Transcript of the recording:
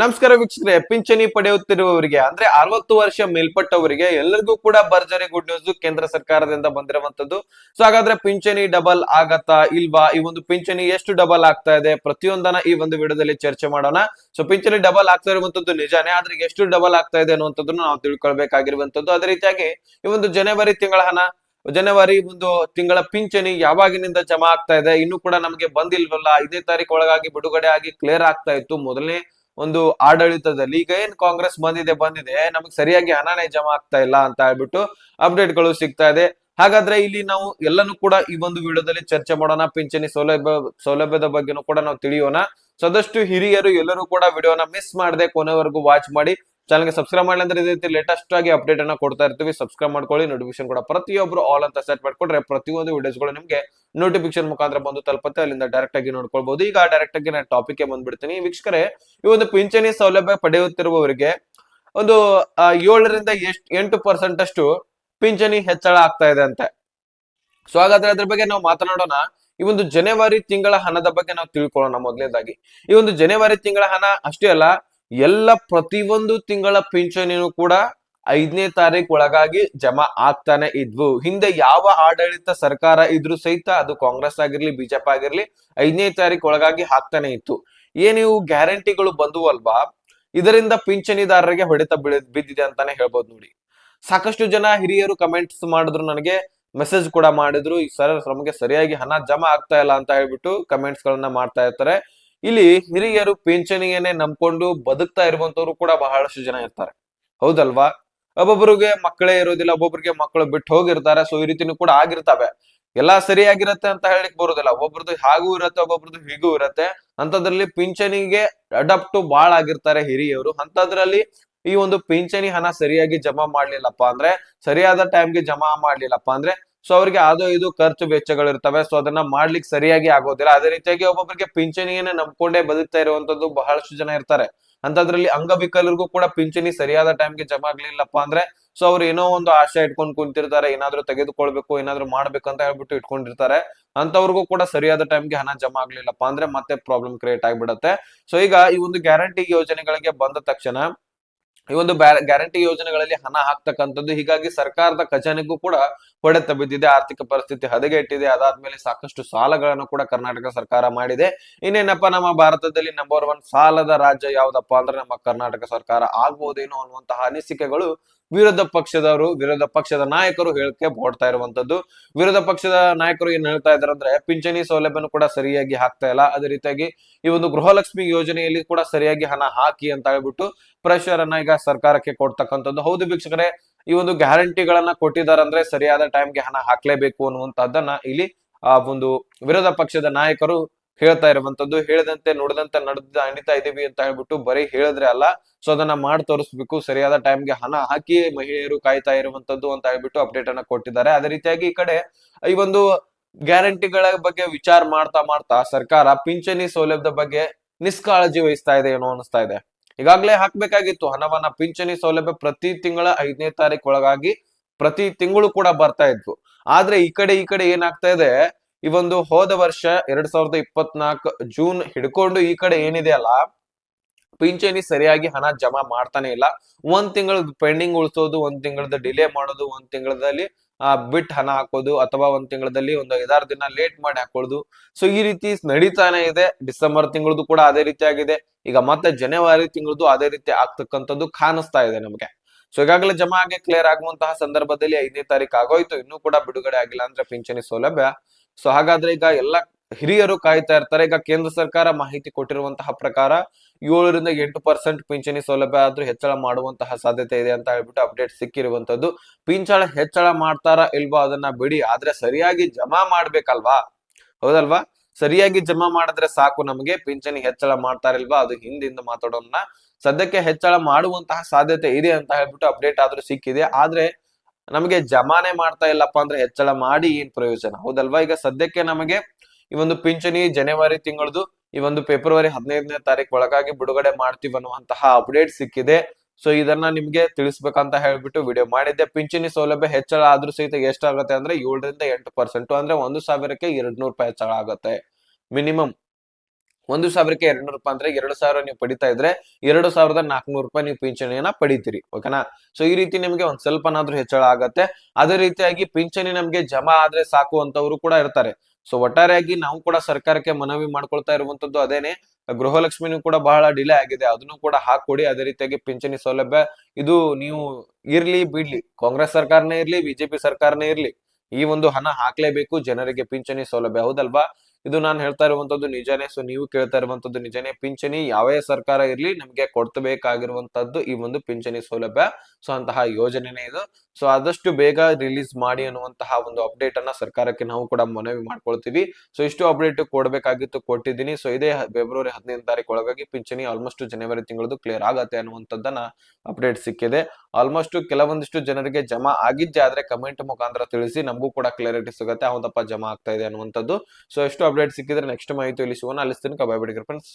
ನಮಸ್ಕಾರ ವೀಕ್ಷಕರೇ, ಪಿಂಚಣಿ ಪಡೆಯುತ್ತಿರುವವರಿಗೆ, ಅಂದ್ರೆ ಅರವತ್ತು ವರ್ಷ ಮೇಲ್ಪಟ್ಟವರಿಗೆ ಎಲ್ಲರಿಗೂ ಕೂಡ ಭರ್ಜರಿ ಗುಡ್ ನ್ಯೂಸ್ ಕೇಂದ್ರ ಸರ್ಕಾರದಿಂದ ಬಂದಿರುವಂತದ್ದು ಸೊ ಹಾಗಾದ್ರೆ ಪಿಂಚಣಿ ಡಬಲ್ ಆಗತ್ತಾ ಇಲ್ವಾ? ಈ ಒಂದು ಪಿಂಚಣಿ ಎಷ್ಟು ಡಬಲ್ ಆಗ್ತಾ ಇದೆ? ಪ್ರತಿಯೊಂದನ್ನ ಈ ಒಂದು ವಿಡಿಯೋದಲ್ಲಿ ಚರ್ಚೆ ಮಾಡೋಣ. ಸೊ ಪಿಂಚಣಿ ಡಬಲ್ ಆಗ್ತಾ ಇರುವಂತದ್ದು ನಿಜಾನೇ, ಆದ್ರೆ ಎಷ್ಟು ಡಬಲ್ ಆಗ್ತಾ ಇದೆ ಅನ್ನುವಂಥದ್ದನ್ನ ನಾವು ತಿಳ್ಕೊಳ್ಬೇಕಾಗಿರುವಂತದ್ದು ಅದೇ ರೀತಿಯಾಗಿ ಈ ಒಂದು ಜನವರಿ ತಿಂಗಳ ಹಣ, ಜನವರಿ ಒಂದು ತಿಂಗಳ ಪಿಂಚಣಿ ಯಾವಾಗಿನಿಂದ ಜಮಾ ಆಗ್ತಾ ಇದೆ? ಇನ್ನು ಕೂಡ ನಮಗೆ ಬಂದಿಲ್ವಲ್ಲ? ಐದೇ ತಾರೀಕು ಒಳಗಾಗಿ ಬಿಡುಗಡೆ ಆಗಿ ಕ್ಲಿಯರ್ ಆಗ್ತಾ ಇತ್ತು. ಮೊದಲನೇ ಒಂದು ಆಡಳಿತದಲ್ಲಿ, ಈಗ ಏನ್ ಕಾಂಗ್ರೆಸ್ ಬಂದಿದೆ ಬಂದಿದೆ ನಮಗೆ ಸರಿಯಾಗಿ ಹಣನೇ ಜಮಾ ಆಗ್ತಾ ಇಲ್ಲ ಅಂತ ಹೇಳ್ಬಿಟ್ಟು ಅಪ್ಡೇಟ್ಗಳು ಸಿಗ್ತಾ ಇದೆ. ಹಾಗಾದ್ರೆ ಇಲ್ಲಿ ನಾವು ಎಲ್ಲನೂ ಕೂಡ ಈ ಒಂದು ವಿಡಿಯೋದಲ್ಲಿ ಚರ್ಚೆ ಮಾಡೋಣ, ಪಿಂಚಣಿ ಸೌಲಭ್ಯ, ಸೌಲಭ್ಯದ ಬಗ್ಗೆನೂ ಕೂಡ ನಾವು ತಿಳಿಯೋಣ. ಸದಷ್ಟು ಹಿರಿಯರು ಎಲ್ಲರೂ ಕೂಡ ವಿಡಿಯೋನ ಮಿಸ್ ಮಾಡದೆ ಕೊನೆವರೆಗೂ ವಾಚ್ ಮಾಡಿ ಚಾನಲ್ಗೆ ಸಬ್ಸ್ಕ್ರೈಬ್ ಮಾಡಲಿ ಅಂದ್ರೆ ಇದೇ ರೀತಿ ಲೇಟೆಸ್ಟ್ ಆಗಿ ಅಪ್ಡೇಟ್ ಅನ್ನ ಕೊಡ್ತಾ ಇರ್ತೀವಿ. ಸಬ್ಸ್ಕ್ರೈಬ್ ಮಾಡ್ಕೊಳ್ಳಿ ನೋಟಿಫಿಕೇಶನ್ ಕೂಡ ಪ್ರತಿಯೊಬ್ಬರು ಆಲ್ ಅಂತ ಸೆಟ್ ಮಾಡ್ಕೊಂಡ್ರೆ ಪ್ರತಿಯೊಂದು ವಿಡಿಯೋಸ್ಗಳು ನಿಮಗೆ ನೋಟಿಫಿಕೇಶನ್ ಮುಖಾಂತರ ಬಂದು ತಲುಪುತ್ತೆ. ಅಲ್ಲಿಂದ ಡೈರೆಕ್ಟ್ ಆಗಿ ನೋಡ್ಕೊಳ್ಬಹುದು ಈಗ ಡೈರೆಕ್ಟ್ ಆಗಿ ನಾನು ಟಾಪಿಕ್ಗೆ ಬಂದ್ಬಿಡ್ತೀನಿ. ವೀಕ್ಷಕರೇ, ಈ ಒಂದು ಪಿಂಚಣಿ ಸೌಲಭ್ಯ ಪಡೆಯುತ್ತಿರುವವರಿಗೆ ಒಂದು ಏಳರಿಂದ ಎಷ್ಟು, ಎಂಟು ಪರ್ಸೆಂಟ್ ಅಷ್ಟು ಪಿಂಚಣಿ ಹೆಚ್ಚಳ ಆಗ್ತಾ ಇದೆ ಅಂತೆ. ಸೊ ಹಾಗಾದ್ರೆ ಅದ್ರ ಬಗ್ಗೆ ನಾವು ಮಾತನಾಡೋಣ. ಈ ಒಂದು ಜನವರಿ ತಿಂಗಳ ಹಣದ ಬಗ್ಗೆ ನಾವು ತಿಳ್ಕೊಳ್ಳೋಣ ಮೊದಲನೇದಾಗಿ ಈ ಒಂದು ಜನವರಿ ತಿಂಗಳ ಹಣ ಅಷ್ಟೇ ಅಲ್ಲ ಎಲ್ಲ ಪ್ರತಿಯೊಂದು ತಿಂಗಳ ಪಿಂಚಣಿನೂ ಕೂಡ ಐದನೇ ತಾರೀಕು ಒಳಗಾಗಿ ಜಮಾ ಆಗ್ತಾನೆ ಇದ್ವು. ಹಿಂದೆ ಯಾವ ಆಡಳಿತ ಸರ್ಕಾರ ಇದ್ರು ಸಹಿತ ಅದು ಕಾಂಗ್ರೆಸ್ ಆಗಿರ್ಲಿ, ಬಿಜೆಪಿ ಆಗಿರ್ಲಿ ಐದನೇ ತಾರೀಕು ಒಳಗಾಗಿ ಹಾಕ್ತಾನೆ ಇತ್ತು. ಏನ್ ಇವು ಗ್ಯಾರಂಟಿಗಳು ಬಂದುವಲ್ವಾ? ಇದರಿಂದ ಪಿಂಚಣಿದಾರರಿಗೆ ಹೊಡೆತ ಬಿದ್ದಿದೆ ಅಂತಾನೆ ಹೇಳ್ಬೋದು ನೋಡಿ. ಸಾಕಷ್ಟು ಜನ ಹಿರಿಯರು ಕಮೆಂಟ್ಸ್ ಮಾಡಿದ್ರು ನನಗೆ ಮೆಸೇಜ್ ಕೂಡ ಮಾಡಿದ್ರು. ಈ ಸರ್, ನಮಗೆ ಸರಿಯಾಗಿ ಹಣ ಜಮಾ ಆಗ್ತಾ ಇಲ್ಲ ಅಂತ ಹೇಳ್ಬಿಟ್ಟು ಕಮೆಂಟ್ಸ್ ಗಳನ್ನ ಮಾಡ್ತಾ ಇರ್ತಾರೆ. ಇಲ್ಲಿ ಹಿರಿಯರು ಪಿಂಚಣಿಯನ್ನೇ ನಂಬ್ಕೊಂಡು ಬದುಕ್ತಾ ಇರುವಂತವ್ರು ಕೂಡ ಬಹಳಷ್ಟು ಜನ ಇರ್ತಾರೆ. ಹೌದಲ್ವಾ? ಒಬ್ಬೊಬ್ಬರಿಗೆ ಮಕ್ಕಳೇ ಇರೋದಿಲ್ಲ ಒಬ್ಬೊಬ್ಬರಿಗೆ ಮಕ್ಕಳು ಬಿಟ್ಟು ಹೋಗಿರ್ತಾರೆ ಸೊ ಈ ರೀತಿನೂ ಕೂಡ ಆಗಿರ್ತವೆ. ಎಲ್ಲಾ ಸರಿಯಾಗಿರತ್ತೆ ಅಂತ ಹೇಳಕ್ ಬರೋದಿಲ್ಲ ಒಬ್ಬರದ್ದು ಹಾಗೂ ಇರತ್ತೆ, ಒಬ್ಬೊಬ್ರದ್ದು ಹೀಗೂ ಇರತ್ತೆ. ಅಂತದ್ರಲ್ಲಿ ಪಿಂಚಣಿಗೆ ಅಡಾಪ್ಟ್ ಬಾಳ ಆಗಿರ್ತಾರೆ ಹಿರಿಯರು. ಅಂತದ್ರಲ್ಲಿ ಈ ಒಂದು ಪಿಂಚಣಿ ಹಣ ಸರಿಯಾಗಿ ಜಮಾ ಮಾಡ್ಲಿಲ್ಲಪ್ಪ ಅಂದ್ರೆ, ಸರಿಯಾದ ಟೈಮ್ಗೆ ಜಮಾ ಮಾಡ್ಲಿಲ್ಲಪ್ಪ ಅಂದ್ರೆ ಸೊ ಅವ್ರಿಗೆ ಅದು ಇದು ಖರ್ಚು ವೆಚ್ಚಗಳು ಇರ್ತವೆ ಸೊ ಅದನ್ನ ಮಾಡ್ಲಿಕ್ಕೆ ಸರಿಯಾಗಿ ಆಗೋದಿಲ್ಲ. ಅದೇ ರೀತಿಯಾಗಿ ಒಬ್ಬೊಬ್ಬರಿಗೆ ಪಿಂಚಣಿಯನ್ನ ನಂಬ್ಕೊಂಡೇ ಬದುಕ್ತಾ ಇರುವಂತದ್ದು ಬಹಳಷ್ಟು ಜನ ಇರ್ತಾರೆ. ಅಂತದ್ರಲ್ಲಿ ಅಂಗವಿಕಲರಿಗೂ ಕೂಡ ಪಿಂಚಣಿ ಸರಿಯಾದ ಟೈಮ್ಗೆ ಜಮಾ ಆಗ್ಲಿಲ್ಲಪ್ಪ ಅಂದ್ರೆ ಸೊ ಅವ್ರು ಏನೋ ಒಂದು ಆಶೆ ಇಟ್ಕೊಂಡು ಕುಂತಿರ್ತಾರೆ. ಏನಾದ್ರು ತೆಗೆದುಕೊಳ್ಬೇಕು, ಏನಾದ್ರು ಮಾಡ್ಬೇಕು ಅಂತ ಹೇಳ್ಬಿಟ್ಟು ಇಟ್ಕೊಂಡಿರ್ತಾರೆ. ಅಂತವ್ರಿಗೂ ಕೂಡ ಸರಿಯಾದ ಟೈಮ್ಗೆ ಹಣ ಜಮಾ ಆಗ್ಲಿಲ್ಲಪ್ಪ ಅಂದ್ರೆ ಮತ್ತೆ ಪ್ರಾಬ್ಲಮ್ ಕ್ರಿಯೇಟ್ ಆಗ್ಬಿಡತ್ತೆ. ಸೊ ಈಗ ಈ ಒಂದು ಗ್ಯಾರಂಟಿ ಯೋಜನೆಗಳಿಗೆ ಬಂದ ತಕ್ಷಣ, ಈ ಒಂದು ಗ್ಯಾರಂಟಿ ಯೋಜನೆಗಳಲ್ಲಿ ಹಣ ಹಾಕ್ತಕ್ಕಂಥದ್ದು, ಹೀಗಾಗಿ ಸರ್ಕಾರದ ಖಜಾನೆಗೂ ಕೂಡ ಹೊಡೆತ ಬಿದ್ದಿದೆ, ಆರ್ಥಿಕ ಪರಿಸ್ಥಿತಿ ಹದಗೆಟ್ಟಿದೆ, ಅದಾದ್ಮೇಲೆ ಸಾಕಷ್ಟು ಸಾಲಗಳನ್ನು ಕೂಡ ಕರ್ನಾಟಕ ಸರ್ಕಾರ ಮಾಡಿದೆ. ಇನ್ನೇನಪ್ಪ, ನಮ್ಮ ಭಾರತದಲ್ಲಿ ನಂಬರ್ ಒನ್ ಸಾಲದ ರಾಜ್ಯ ಯಾವ್ದಪ್ಪ ಅಂದ್ರೆ ನಮ್ಮ ಕರ್ನಾಟಕ ಸರ್ಕಾರ ಆಗ್ಬಹುದೇನೋ ಅನ್ನುವಂತಹ ಅನಿಸಿಕೆಗಳು ವಿರೋಧ ಪಕ್ಷದವರು, ವಿರೋಧ ಪಕ್ಷದ ನಾಯಕರು ಹೇಳಕ್ಕೆ ಹೊಡ್ತಾ ಇರುವಂತದ್ದು. ವಿರೋಧ ಪಕ್ಷದ ನಾಯಕರು ಏನ್ ಹೇಳ್ತಾ ಇದಾರೆ ಅಂದ್ರೆ ಪಿಂಚಣಿ ಸೌಲಭ್ಯನು ಕೂಡ ಸರಿಯಾಗಿ ಹಾಕ್ತಾ ಇಲ್ಲ. ಅದೇ ರೀತಿಯಾಗಿ ಈ ಒಂದು ಗೃಹಲಕ್ಷ್ಮಿ ಯೋಜನೆಯಲ್ಲಿ ಕೂಡ ಸರಿಯಾಗಿ ಹಣ ಹಾಕಿ ಅಂತ ಹೇಳ್ಬಿಟ್ಟು ಪ್ರೆಷರ್ ಅನ್ನ ಈಗ ಸರ್ಕಾರಕ್ಕೆ ಕೊಡ್ತಕ್ಕಂಥದ್ದು. ಹೌದು ವೀಕ್ಷಕರೇ ಈ ಒಂದು ಗ್ಯಾರಂಟಿಗಳನ್ನ ಕೊಟ್ಟಿದ್ದಾರೆ ಅಂದ್ರೆ ಸರಿಯಾದ ಟೈಮ್ಗೆ ಹಣ ಹಾಕ್ಲೇಬೇಕು ಅನ್ನುವಂಥದ್ದನ್ನ ಇಲ್ಲಿ ಆ ಒಂದು ವಿರೋಧ ಪಕ್ಷದ ನಾಯಕರು ಹೇಳ್ತಾ ಇರುವಂತದ್ದು. ಹೇಳದಂತೆ, ನೋಡದಂತೆ ನಡೆದ ಅಣಿತಾ ಇದೀವಿ ಅಂತ ಹೇಳ್ಬಿಟ್ಟು ಬರೀ ಹೇಳಿದ್ರೆ ಅಲ್ಲ. ಸೊ ಅದನ್ನ ಮಾಡಿ ತೋರಿಸ್ಬೇಕು. ಸರಿಯಾದ ಟೈಮ್ಗೆ ಹಣ ಹಾಕಿ ಮಹಿಳೆಯರು ಕಾಯ್ತಾ ಇರುವಂತದ್ದು ಅಂತ ಹೇಳ್ಬಿಟ್ಟು ಅಪ್ಡೇಟ್ ಅನ್ನ ಕೊಟ್ಟಿದ್ದಾರೆ. ಅದೇ ರೀತಿಯಾಗಿ ಈ ಕಡೆ ಈ ಒಂದು ಗ್ಯಾರಂಟಿಗಳ ಬಗ್ಗೆ ವಿಚಾರ ಮಾಡ್ತಾ ಮಾಡ್ತಾ ಸರ್ಕಾರ ಪಿಂಚಣಿ ಸೌಲಭ್ಯದ ಬಗ್ಗೆ ನಿಷ್ಕಾಳಜಿ ವಹಿಸ್ತಾ ಇದೆ ಏನೋ ಅನಿಸ್ತಾ ಇದೆ. ಈಗಾಗಲೇ ಹಾಕ್ಬೇಕಾಗಿತ್ತು ಹಣವನ್ನ ಪಿಂಚಣಿ ಸೌಲಭ್ಯ ಪ್ರತಿ ತಿಂಗಳ ಐದನೇ ತಾರೀಕು ಒಳಗಾಗಿ ಪ್ರತಿ ತಿಂಗಳು ಕೂಡ ಬರ್ತಾ ಇದ್ವು. ಆದ್ರೆ ಈ ಕಡೆ ಈ ಕಡೆ ಏನಾಗ್ತಾ ಇದೆ? ಈ ಒಂದು ಹೋದ ವರ್ಷ ಎರಡ್ ಸಾವಿರದ ಇಪ್ಪತ್ನಾಲ್ಕು ಜೂನ್ ಹಿಡ್ಕೊಂಡು ಈ ಕಡೆ ಏನಿದೆ ಅಲ್ಲ? ಪಿಂಚಣಿ ಸರಿಯಾಗಿ ಹಣ ಜಮಾ ಮಾಡ್ತಾನೆ ಇಲ್ಲ. ಒಂದ್ ತಿಂಗಳ ಪೆಂಡಿಂಗ್ ಉಳಿಸೋದು, ಒಂದ್ ತಿಂಗಳದ ಡಿಲೇ ಮಾಡೋದು, ಒಂದ್ ತಿಂಗಳಲ್ಲಿ ಬಿಟ್ ಹಣ ಹಾಕೋದು ಅಥವಾ ಒಂದ್ ತಿಂಗಳಲ್ಲಿ ಒಂದು ಐದಾರು ದಿನ ಲೇಟ್ ಮಾಡಿ ಹಾಕೊಳ್ಳೋದು ಸೊ ಈ ರೀತಿ ನಡೀತಾನೆ ಇದೆ. ಡಿಸೆಂಬರ್ ತಿಂಗಳದು ಕೂಡ ಅದೇ ರೀತಿ ಆಗಿದೆ. ಈಗ ಮತ್ತೆ ಜನವರಿ ತಿಂಗಳದು ಅದೇ ರೀತಿ ಆಗ್ತಕ್ಕಂಥದ್ದು ಕಾಣಿಸ್ತಾ ಇದೆ ನಮಗೆ. ಸೊ ಈಗಾಗಲೇ ಜಮಾ ಆಗಿ ಕ್ಲಿಯರ್ ಆಗುವಂತಹ ಸಂದರ್ಭದಲ್ಲಿ ಐದನೇ ತಾರೀಕು ಆಗೋಯ್ತು. ಇನ್ನೂ ಕೂಡ ಬಿಡುಗಡೆ ಆಗಿಲ್ಲ ಅಂದ್ರೆ ಪಿಂಚಣಿ ಸೌಲಭ್ಯ. ಸೊ ಹಾಗಾದ್ರೆ ಈಗ ಎಲ್ಲ ಹಿರಿಯರು ಕಾಯ್ತಾ ಇರ್ತಾರೆ. ಈಗ ಕೇಂದ್ರ ಸರ್ಕಾರ ಮಾಹಿತಿ ಕೊಟ್ಟಿರುವಂತಹ ಪ್ರಕಾರ ಏಳರಿಂದ ಎಂಟು ಪರ್ಸೆಂಟ್ ಪಿಂಚಣಿ ಸೌಲಭ್ಯ ಆದ್ರೂ ಹೆಚ್ಚಳ ಮಾಡುವಂತಹ ಸಾಧ್ಯತೆ ಇದೆ ಅಂತ ಹೇಳ್ಬಿಟ್ಟು ಅಪ್ಡೇಟ್ ಸಿಕ್ಕಿರುವಂತದ್ದು ಪಿಂಚಳ ಹೆಚ್ಚಳ ಮಾಡ್ತಾರ ಇಲ್ವಾ ಅದನ್ನ ಬಿಡಿ. ಆದ್ರೆ ಸರಿಯಾಗಿ ಜಮಾ ಮಾಡ್ಬೇಕಲ್ವಾ? ಹೌದಲ್ವಾ? ಸರಿಯಾಗಿ ಜಮಾ ಮಾಡಿದ್ರೆ ಸಾಕು ನಮಗೆ. ಪಿಂಚಣಿ ಹೆಚ್ಚಳ ಮಾಡ್ತಾರಿಲ್ವಾ ಅದು ಹಿಂದಿಂದ ಮಾತಾಡೋಣ ಸದ್ಯಕ್ಕೆ ಹೆಚ್ಚಳ ಮಾಡುವಂತಹ ಸಾಧ್ಯತೆ ಇದೆ ಅಂತ ಹೇಳ್ಬಿಟ್ಟು ಅಪ್ಡೇಟ್ ಆದ್ರೂ ಸಿಕ್ಕಿದೆ. ಆದ್ರೆ ನಮಗೆ ಜಮಾನೆ ಮಾಡ್ತಾ ಇಲ್ಲಪ್ಪ ಅಂದ್ರೆ ಹೆಚ್ಚಳ ಮಾಡಿ ಏನ್ ಪ್ರಯೋಜನ? ಹೌದಲ್ವಾ? ಈಗ ಸದ್ಯಕ್ಕೆ ನಮಗೆ ಈ ಒಂದು ಪಿಂಚಣಿ ಜನವರಿ ತಿಂಗಳದು, ಈ ಒಂದು ಫೆಬ್ರವರಿ ಹದಿನೈದನೇ ತಾರೀಕು ಒಳಗಾಗಿ ಬಿಡುಗಡೆ ಮಾಡ್ತೀವಿ ಅನ್ನುವಂತಹ ಅಪ್ಡೇಟ್ ಸಿಕ್ಕಿದೆ. ಸೊ ಇದನ್ನ ನಿಮ್ಗೆ ತಿಳಿಸ್ಬೇಕಂತ ಹೇಳ್ಬಿಟ್ಟು ವಿಡಿಯೋ ಮಾಡಿದ್ದೆ. ಪಿಂಚಣಿ ಸೌಲಭ್ಯ ಹೆಚ್ಚಳ ಆದ್ರೂ ಸಹಿತ ಎಷ್ಟಾಗುತ್ತೆ ಅಂದ್ರೆ ಏಳರಿಂದ ಎಂಟು ಪರ್ಸೆಂಟ್ ಅಂದ್ರೆ ಒಂದು ಸಾವಿರಕ್ಕೆ ಎರಡ್ ನೂರು ರೂಪಾಯಿ ಹೆಚ್ಚಳ ಆಗುತ್ತೆ. ಮಿನಿಮಮ್ ಒಂದು ಸಾವಿರಕ್ಕೆ ಎರಡ್ ನೂರು ರೂಪಾಯಿ ಅಂದ್ರೆ ಎರಡು ಸಾವಿರ ನೀವು ಪಡಿತಾ ಇದ್ರೆ ಎರಡು ಸಾವಿರದ ನಾಲ್ಕುನೂರು ರೂಪಾಯಿ ನೀವು ಪಿಂಚಣಿಯನ್ನ ಪಡಿತೀರಿ ಓಕೆನಾ ಸೊ ಈ ರೀತಿ ನಿಮಗೆ ಒಂದ್ ಸ್ವಲ್ಪನಾದ್ರೂ ಹೆಚ್ಚಳ ಆಗತ್ತೆ. ಅದೇ ರೀತಿಯಾಗಿ ಪಿಂಚಣಿ ನಮ್ಗೆ ಜಮಾ ಆದ್ರೆ ಸಾಕು ಅಂತವ್ರು ಕೂಡ ಇರ್ತಾರೆ. ಸೊ ಒಟ್ಟಾರೆಯಾಗಿ ನಾವು ಕೂಡ ಸರ್ಕಾರಕ್ಕೆ ಮನವಿ ಮಾಡ್ಕೊಳ್ತಾ ಇರುವಂತದ್ದು ಅದೇನೆ. ಗೃಹಲಕ್ಷ್ಮಿನೂ ಕೂಡ ಬಹಳ ಡಿಲೇ ಆಗಿದೆ. ಅದನ್ನು ಕೂಡ ಹಾಕೊಡಿ. ಅದೇ ರೀತಿಯಾಗಿ ಪಿಂಚಣಿ ಸೌಲಭ್ಯ ಇದು ನೀವು ಇರ್ಲಿ ಬಿಡ್ಲಿ. ಕಾಂಗ್ರೆಸ್ ಸರ್ಕಾರನೇ ಇರ್ಲಿ, ಬಿಜೆಪಿ ಸರ್ಕಾರನೇ ಇರ್ಲಿ ಈ ಒಂದು ಹಣ ಹಾಕ್ಲೇಬೇಕು ಜನರಿಗೆ ಪಿಂಚಣಿ ಸೌಲಭ್ಯ. ಹೌದಲ್ವಾ? ಇದು ನಾನು ಹೇಳ್ತಾ ಇರುವಂತದ್ದು ನಿಜನೇ. ಸೊ ನೀವು ಕೇಳ್ತಾ ಇರುವಂತದ್ದು ನಿಜನೇ. ಪಿಂಚಣಿ ಯಾವೇ ಸರ್ಕಾರ ಇರಲಿ, ನಮ್ಗೆ ಕೊಡ್ತಬೇಕಾಗಿರುವಂತದ್ದು ಈ ಒಂದು ಪಿಂಚಣಿ ಸೌಲಭ್ಯ. ಸೊ ಅಂತಹ ಯೋಜನೆನೇ ಇದು. ಸೊ ಆದಷ್ಟು ಬೇಗ ರಿಲೀಸ್ ಮಾಡಿ ಅನ್ನುವಂತಹ ಒಂದು ಅಪ್ಡೇಟ್ ಅನ್ನ ಸರ್ಕಾರಕ್ಕೆ ನಾವು ಕೂಡ ಮನವಿ ಮಾಡ್ಕೊಳ್ತೀವಿ. ಸೊ ಇಷ್ಟು ಅಪ್ಡೇಟ್ ಕೊಡಬೇಕಾಗಿತ್ತು, ಕೊಟ್ಟಿದ್ದೀನಿ. ಸೊ ಇದೇ ಫೆಬ್ರವರಿ ಹದಿನೈದು ತಾರೀಕು ಒಳಗಾಗಿ ಪಿಂಚಣಿ ಆಲ್ಮೋಸ್ಟ್ ಜನವರಿ ತಿಂಗಳದು ಕ್ಲಿಯರ್ ಆಗತ್ತೆ ಅನ್ನುವಂಥದ್ದನ್ನ ಅಪ್ಡೇಟ್ ಸಿಕ್ಕಿದೆ. ಆಲ್ಮೋಸ್ಟ್ ಕೆಲವೊಂದಿಷ್ಟು ಜನರಿಗೆ ಜಮಾ ಆಗಿದ್ದೆ ಆದ್ರೆ ಕಮೆಂಟ್ ಮುಖಾಂತರ ತಿಳಿಸಿ, ನಮಗೂ ಕೂಡ ಕ್ಲಾರಿಟಿ ಸಿಗುತ್ತೆ. ಹೌದಪ್ಪ ಜಮಾ ಆಗ್ತಾ ಇದೆ ಅನ್ನುವಂಥದ್ದು. ಸೊ ಎಷ್ಟು ಅಪ್ಡೇಟ್ ಸಿಕ್ಕಿದ್ರೆ ನೆಕ್ಸ್ಟ್ ಮಾಹಿತಿ ಇಲ್ಲಿ ಸಿಗೋಣ ಅಲ್ಲಿಸ್ತೀನಿ ಕಬಾಯ್ ಬಾಯ್ ಬಿಡಿ ಫ್ರೆಂಡ್ಸ್